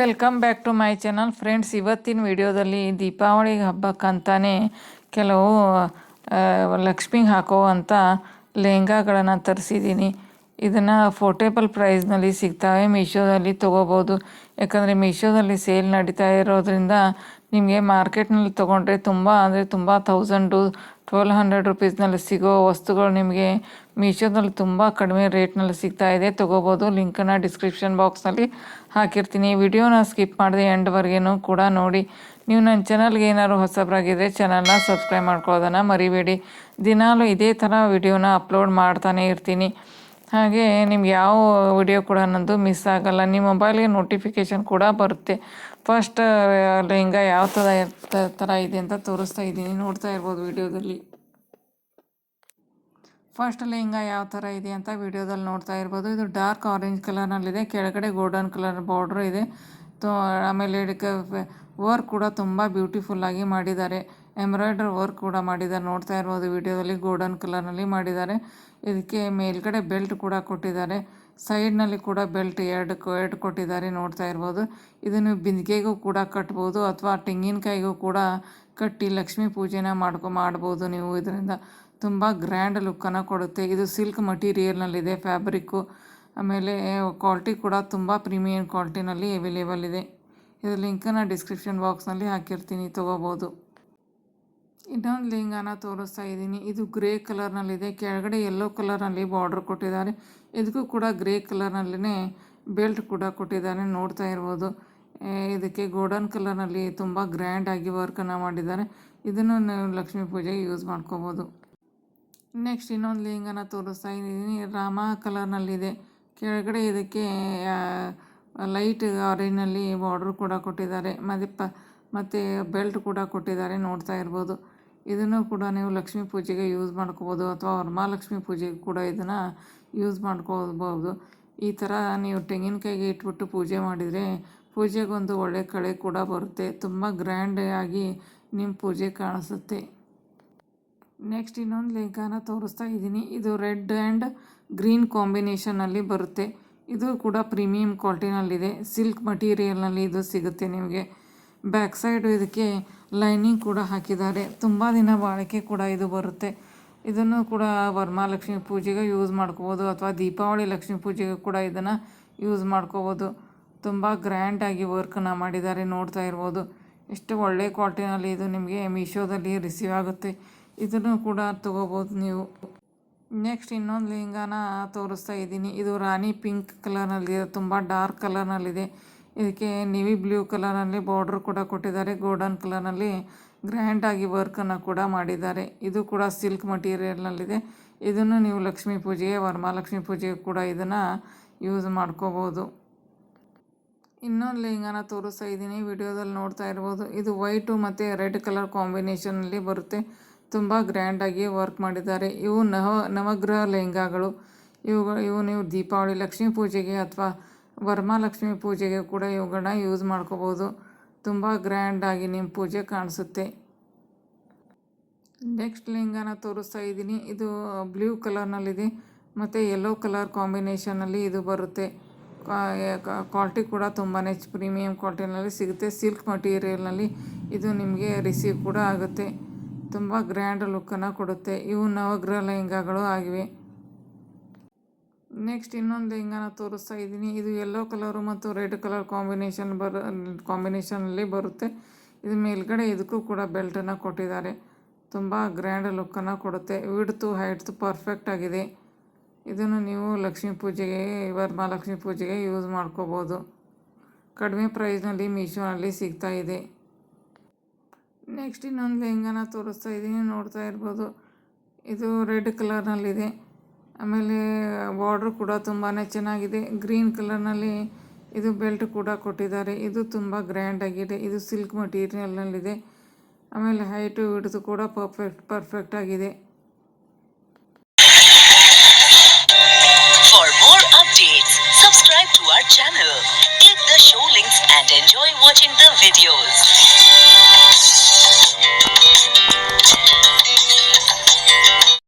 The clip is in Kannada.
Welcome back to my channel. Friends, ಇವತ್ತಿನ ವಿಡಿಯೋದಲ್ಲಿ ದೀಪಾವಳಿ ಹಬ್ಬಕ್ಕಂತಾನೆ ಕೆಲವು ಲಕ್ಷ್ಮಿಗೆ ಹಾಕೋ ಅಂಥ ಲೆಹಂಗಾಗಳನ್ನು ತರಿಸಿದ್ದೀನಿ. ಇದನ್ನು ಫೋರ್ಟೇಬಲ್ ಪ್ರೈಸ್ನಲ್ಲಿ ಸಿಗ್ತಾವೆ. ಮೀಶೋದಲ್ಲಿ ತೊಗೋಬೋದು. ಯಾಕಂದರೆ ಮೀಶೋದಲ್ಲಿ ಸೇಲ್ ನಡೀತಾ ಇರೋದ್ರಿಂದ ನಿಮಗೆ ಮಾರ್ಕೆಟ್ನಲ್ಲಿ ತೊಗೊಂಡ್ರೆ ತುಂಬ, ಅಂದರೆ ತುಂಬ ತೌಸಂಡು ಟ್ವೆಲ್ ಹಂಡ್ರೆಡ್ ರುಪೀಸ್ನಲ್ಲಿ ಸಿಗೋ ವಸ್ತುಗಳು ನಿಮಗೆ ಮೀಶೋದಲ್ಲಿ ತುಂಬ ಕಡಿಮೆ ರೇಟ್ನಲ್ಲಿ ಸಿಗ್ತಾ ಇದೆ. ತೊಗೋಬೋದು. ಲಿಂಕನ್ನು ಡಿಸ್ಕ್ರಿಪ್ಷನ್ ಬಾಕ್ಸ್ನಲ್ಲಿ ಹಾಕಿರ್ತೀನಿ. ವಿಡಿಯೋನ ಸ್ಕಿಪ್ ಮಾಡಿದೆ ಎಂಡ್ವರೆಗೇನು ಕೂಡ ನೋಡಿ. ನೀವು ನನ್ನ ಚಾನಲ್ಗೆ ಏನಾದ್ರು ಹೊಸಬರಾಗಿದ್ದರೆ ಚಾನಲ್ನ ಸಬ್ಸ್ಕ್ರೈಬ್ ಮಾಡ್ಕೊಳ್ಳೋದನ್ನು ಮರಿಬೇಡಿ. ದಿನಾಲೂ ಇದೇ ಥರ ವಿಡಿಯೋನ ಅಪ್ಲೋಡ್ ಮಾಡ್ತಾನೆ ಇರ್ತೀನಿ. ಹಾಗೆ ನಿಮ್ಗೆ ಯಾವ ವಿಡಿಯೋ ಕೂಡ ಅನ್ನೋದು ಮಿಸ್ ಆಗಲ್ಲ. ನಿಮ್ಮ ಮೊಬೈಲ್ಗೆ ನೋಟಿಫಿಕೇಷನ್ ಕೂಡ ಬರುತ್ತೆ. ಫಸ್ಟ್ ಲೆಹಂಗ ಯಾವ ಥರ ಥರ ಇದೆ ಅಂತ ತೋರಿಸ್ತಾ ಇದ್ದೀನಿ. ನೋಡ್ತಾ ಇರ್ಬೋದು ವಿಡಿಯೋದಲ್ಲಿ ಫಸ್ಟ್ ಲೆಹಂಗ ಯಾವ ಥರ ಇದೆ ಅಂತ ವಿಡಿಯೋದಲ್ಲಿ ನೋಡ್ತಾ ಇರ್ಬೋದು. ಇದು ಡಾರ್ಕ್ ಆರೆಂಜ್ ಕಲರ್ನಲ್ಲಿದೆ ಕೆಳಗಡೆ ಗೋಲ್ಡನ್ ಕಲರ್ ಬಾರ್ಡ್ರ್ ಇದೆ. ತೋ, ಆಮೇಲೆ ವರ್ಕ್ ಕೂಡ ತುಂಬ ಬ್ಯೂಟಿಫುಲ್ಲಾಗಿ ಮಾಡಿದ್ದಾರೆ. ಎಂಬ್ರಾಯ್ಡ್ರಿ ವರ್ಕ್ ಕೂಡ ಮಾಡಿದ್ದಾರೆ. ನೋಡ್ತಾ ಇರ್ಬೋದು, ವಿಡಿಯೋದಲ್ಲಿ ಗೋಲ್ಡನ್ ಕಲರ್ನಲ್ಲಿ ಮಾಡಿದ್ದಾರೆ. ಇದಕ್ಕೆ ಮೇಲ್ಗಡೆ ಬೆಲ್ಟ್ ಕೂಡ ಕೊಟ್ಟಿದ್ದಾರೆ. ಸೈಡ್ನಲ್ಲಿ ಕೂಡ ಬೆಲ್ಟ್ ಎರಡು ಎರಡು ಕೊಟ್ಟಿದ್ದಾರೆ ನೋಡ್ತಾ ಇರ್ಬೋದು. ಇದನ್ನು ಬಿಂದಿಗೆಗೂ ಕೂಡ ಕಟ್ಟಬಹುದು ಅಥವಾ ತೆಂಗಿನಕಾಯಿಗೂ ಕೂಡ ಕಟ್ಟಿ ಲಕ್ಷ್ಮಿ ಪೂಜೆನ ಮಾಡ್ಕೊ ಮಾಡಬಹುದು ನೀವು. ಇದರಿಂದ ತುಂಬ ಗ್ರ್ಯಾಂಡ್ ಲುಕ್ಕನ್ನು ಕೊಡುತ್ತೆ. ಇದು ಸಿಲ್ಕ್ ಮಟೀರಿಯಲ್ನಲ್ಲಿದೆ ಫ್ಯಾಬ್ರಿಕ್ಕು. ಆಮೇಲೆ ಕ್ವಾಲಿಟಿ ಕೂಡ ತುಂಬ ಪ್ರೀಮಿಯಂ ಕ್ವಾಲಿಟಿನಲ್ಲಿ ಅವೈಲೇಬಲ್ ಇದೆ. ಇದು ಲಿಂಕನ್ನು ಡಿಸ್ಕ್ರಿಪ್ಷನ್ ಬಾಕ್ಸ್ನಲ್ಲಿ ಹಾಕಿರ್ತೀನಿ, ತೊಗೋಬೋದು. ಇನ್ನೊಂದು ಲಿಂಗಾನ ತೋರಿಸ್ತಾ ಇದ್ದೀನಿ. ಇದು ಗ್ರೇ ಕಲರ್ನಲ್ಲಿದೆ. ಕೆಳಗಡೆ ಯೆಲ್ಲೋ ಕಲರ್ನಲ್ಲಿ ಬಾರ್ಡ್ರ್ ಕೊಟ್ಟಿದ್ದಾರೆ. ಇದಕ್ಕೂ ಕೂಡ ಗ್ರೇ ಕಲರ್ನಲ್ಲಿನೇ ಬೆಲ್ಟ್ ಕೂಡ ಕೊಟ್ಟಿದ್ದಾರೆ. ನೋಡ್ತಾ ಇರ್ಬೋದು. ಇದಕ್ಕೆ ಗೋಲ್ಡನ್ ಕಲರ್ನಲ್ಲಿ ತುಂಬ ಗ್ರ್ಯಾಂಡಾಗಿ ವರ್ಕನ್ನು ಮಾಡಿದ್ದಾರೆ. ಇದನ್ನು ನೀವು ಲಕ್ಷ್ಮೀ ಪೂಜೆಗೆ ಯೂಸ್ ಮಾಡ್ಕೋಬೋದು. ನೆಕ್ಸ್ಟ್ ಇನ್ನೊಂದು ಲಿಂಗನ ತೋರಿಸ್ತಾ ಇದ್ದೀನಿ. ರಾಮ ಕಲರ್ನಲ್ಲಿದೆ. ಕೆಳಗಡೆ ಇದಕ್ಕೆ ಲೈಟ್ ಆರೆಂಜ್ನಲ್ಲಿ ಬಾರ್ಡ್ರ್ ಕೂಡ ಕೊಟ್ಟಿದ್ದಾರೆ. ಮತ್ತು ಮತ್ತು ಬೆಲ್ಟ್ ಕೂಡ ಕೊಟ್ಟಿದ್ದಾರೆ, ನೋಡ್ತಾ ಇರ್ಬೋದು. ಇದನ್ನು ಕೂಡ ನೀವು ಲಕ್ಷ್ಮೀ ಪೂಜೆಗೆ ಯೂಸ್ ಮಾಡ್ಕೋಬೋದು ಅಥವಾ ವರಮಹಾಲಕ್ಷ್ಮಿ ಪೂಜೆಗೆ ಕೂಡ ಇದನ್ನು ಯೂಸ್ ಮಾಡ್ಕೋಬೋದು. ಈ ಥರ ನೀವು ತೆಂಗಿನಕಾಯಿಗೆ ಇಟ್ಬಿಟ್ಟು ಪೂಜೆ ಮಾಡಿದರೆ ಪೂಜೆಗೊಂದು ಒಳ್ಳೆ ಕಳೆ ಕೂಡ ಬರುತ್ತೆ. ತುಂಬ ಗ್ರ್ಯಾಂಡ್ ಆಗಿ ನಿಮ್ಮ ಪೂಜೆ ಕಾಣಿಸುತ್ತೆ. ನೆಕ್ಸ್ಟ್ ಇನ್ನೊಂದು ಲೆಹಂಗಾನ ತೋರಿಸ್ತಾ ಇದ್ದೀನಿ. ಇದು ರೆಡ್ ಆ್ಯಂಡ್ ಗ್ರೀನ್ ಕಾಂಬಿನೇಷನಲ್ಲಿ ಬರುತ್ತೆ. ಇದು ಕೂಡ ಪ್ರೀಮಿಯಂ ಕ್ವಾಲಿಟಿನಲ್ಲಿದೆ. ಸಿಲ್ಕ್ ಮಟೀರಿಯಲ್ನಲ್ಲಿ ಇದು ಸಿಗುತ್ತೆ ನಿಮಗೆ. ಬ್ಯಾಕ್ ಸೈಡು ಇದಕ್ಕೆ ಲೈನಿಂಗ್ ಕೂಡ ಹಾಕಿದ್ದಾರೆ. ತುಂಬ ದಿನ ಬಾಳಿಕೆ ಕೂಡ ಇದು ಬರುತ್ತೆ. ಇದನ್ನು ಕೂಡ ವರಮಹಾಲಕ್ಷ್ಮಿ ಪೂಜೆಗೆ ಯೂಸ್ ಮಾಡ್ಕೋಬೋದು ಅಥವಾ ದೀಪಾವಳಿ ಲಕ್ಷ್ಮೀ ಪೂಜೆಗೆ ಕೂಡ ಇದನ್ನು ಯೂಸ್ ಮಾಡ್ಕೋಬೋದು. ತುಂಬ ಗ್ರ್ಯಾಂಡಾಗಿ ವರ್ಕನ್ನು ಮಾಡಿದ್ದಾರೆ ನೋಡ್ತಾ ಇರ್ಬೋದು. ಎಷ್ಟು ಒಳ್ಳೆ ಕ್ವಾಲಿಟಿನಲ್ಲಿ ಇದು ನಿಮಗೆ ಮೀಶೋದಲ್ಲಿ ರಿಸೀವ್ ಆಗುತ್ತೆ. ಇದನ್ನು ಕೂಡ ತೊಗೋಬೋದು ನೀವು. ನೆಕ್ಸ್ಟ್ ಇನ್ನೊಂದು ಲೆಹಂಗಾನ ತೋರಿಸ್ತಾ ಇದ್ದೀನಿ. ಇದು ರಾಣಿ ಪಿಂಕ್ ಕಲರ್ನಲ್ಲಿದೆ ತುಂಬ ಡಾರ್ಕ್ ಕಲರ್ನಲ್ಲಿದೆ ಇದಕ್ಕೆ ನೇವಿ ಬ್ಲೂ ಕಲರ್ನಲ್ಲಿ ಬಾರ್ಡರ್ ಕೂಡ ಕೊಟ್ಟಿದ್ದಾರೆ. ಗೋಲ್ಡನ್ ಕಲರ್ನಲ್ಲಿ ಗ್ರ್ಯಾಂಡಾಗಿ ವರ್ಕನ್ನು ಕೂಡ ಮಾಡಿದ್ದಾರೆ. ಇದು ಕೂಡ ಸಿಲ್ಕ್ ಮಟೀರಿಯಲ್ನಲ್ಲಿದೆ ಇದನ್ನು ನೀವು ಲಕ್ಷ್ಮೀ ಪೂಜೆಗೆ ವರಮಹಾಲಕ್ಷ್ಮಿ ಪೂಜೆಗೆ ಕೂಡ ಇದನ್ನು ಯೂಸ್ ಮಾಡ್ಕೋಬೋದು. ಇನ್ನೊಂದು ಲೆಹಂಗಾನ ತೋರಿಸ್ತಾ ಇದ್ದೀನಿ. ವಿಡಿಯೋದಲ್ಲಿ ನೋಡ್ತಾ ಇರ್ಬೋದು. ಇದು ವೈಟು ಮತ್ತು ರೆಡ್ ಕಲರ್ ಕಾಂಬಿನೇಷನಲ್ಲಿ ಬರುತ್ತೆ. ತುಂಬ ಗ್ರ್ಯಾಂಡಾಗಿ ವರ್ಕ್ ಮಾಡಿದ್ದಾರೆ. ಇವು ನವ, ನವಗ್ರಹ ಲೆಹಂಗಾಗಳು ಇವುಗಳು ಇವು ನೀವು ದೀಪಾವಳಿ, ಲಕ್ಷ್ಮೀ ಪೂಜೆಗೆ ಅಥವಾ ವರಮಹಾಲಕ್ಷ್ಮಿ ಪೂಜೆಗೆ ಕೂಡ ಇವುಗಳನ್ನ ಯೂಸ್ ಮಾಡ್ಕೋಬೋದು. ತುಂಬ ಗ್ರ್ಯಾಂಡಾಗಿ ನಿಮ್ಮ ಪೂಜೆ ಕಾಣಿಸುತ್ತೆ. ನೆಕ್ಸ್ಟ್ ಲಿಂಗನ ತೋರಿಸ್ತಾ ಇದ್ದೀನಿ. ಇದು ಬ್ಲೂ ಕಲರ್ನಲ್ಲಿದೆ ಮತ್ತು ಯೆಲ್ಲೋ ಕಲರ್ ಕಾಂಬಿನೇಷನಲ್ಲಿ ಇದು ಬರುತ್ತೆ. ಕ್ವಾಲಿಟಿ ಕೂಡ ತುಂಬಾ ಪ್ರೀಮಿಯಂ ಕ್ವಾಲ್ಟಿನಲ್ಲಿ ಸಿಗುತ್ತೆ. ಸಿಲ್ಕ್ ಮಟೀರಿಯಲ್ನಲ್ಲಿ ಇದು ನಿಮಗೆ ರಿಸೀವ್ ಕೂಡ ಆಗುತ್ತೆ. ತುಂಬ ಗ್ರ್ಯಾಂಡ್ ಲುಕ್ಕನ್ನು ಕೊಡುತ್ತೆ. ಇವು ನವಗ್ರಹ ಲೆಹಂಗಾಗಳು ಆಗಿವೆ. ನೆಕ್ಸ್ಟ್ ಇನ್ನೊಂದು ಹಿಂಗಾನ ತೋರಿಸ್ತಾ ಇದ್ದೀನಿ. ಇದು ಯೆಲ್ಲೋ ಕಲರು ಮತ್ತು ರೆಡ್ ಕಲರ್ ಕಾಂಬಿನೇಷನ್ ಬರ ಕಾಂಬಿನೇಷನಲ್ಲಿ ಬರುತ್ತೆ. ಇದು ಮೇಲ್ಗಡೆ ಇದಕ್ಕೂ ಕೂಡ ಬೆಲ್ಟನ್ನು ಕೊಟ್ಟಿದ್ದಾರೆ. ತುಂಬ ಗ್ರ್ಯಾಂಡ್ ಲುಕ್ಕನ್ನು ಕೊಡುತ್ತೆ. ವಿಡ್ತು ಹೈಟ್ತು ಪರ್ಫೆಕ್ಟ್ ಆಗಿದೆ. ಇದನ್ನು ನೀವು ಲಕ್ಷ್ಮೀ ಪೂಜೆಗೆ ವರಮಹಾಲಕ್ಷ್ಮಿ ಪೂಜೆಗೆ ಯೂಸ್ ಮಾಡ್ಕೋಬೋದು. ಕಡಿಮೆ ಪ್ರೈಸ್ನಲ್ಲಿ ಮೀಶೋನಲ್ಲಿ ಸಿಗ್ತಾ ಇದೆ. ನೆಕ್ಸ್ಟ್ ಇನ್ನೊಂದು ಲೆಹಂಗಾನ ತೋರಿಸ್ತಾ ಇದ್ದೀನಿ ನೋಡ್ತಾ ಇರ್ಬೋದು. ಇದು ರೆಡ್ ಕಲರ್ನಲ್ಲಿದೆ ಆಮೇಲೆ ಬಾರ್ಡ್ರ್ ಕೂಡ ತುಂಬಾ ಚೆನ್ನಾಗಿದೆ. ಗ್ರೀನ್ ಕಲರ್ನಲ್ಲಿ ಇದು ಬೆಲ್ಟ್ ಕೂಡ ಕೊಟ್ಟಿದ್ದಾರೆ. ಇದು ತುಂಬ ಗ್ರ್ಯಾಂಡ್ ಆಗಿದೆ. ಇದು ಸಿಲ್ಕ್ ಮಟೀರಿಯಲ್ನಲ್ಲಿದೆ ಆಮೇಲೆ ಹೈಟು ಹಿಡಿದು ಕೂಡ ಪರ್ಫೆಕ್ಟ್ ಪರ್ಫೆಕ್ಟ್ ಆಗಿದೆ. Subscribe to our channel, click the show links and enjoy watching the video.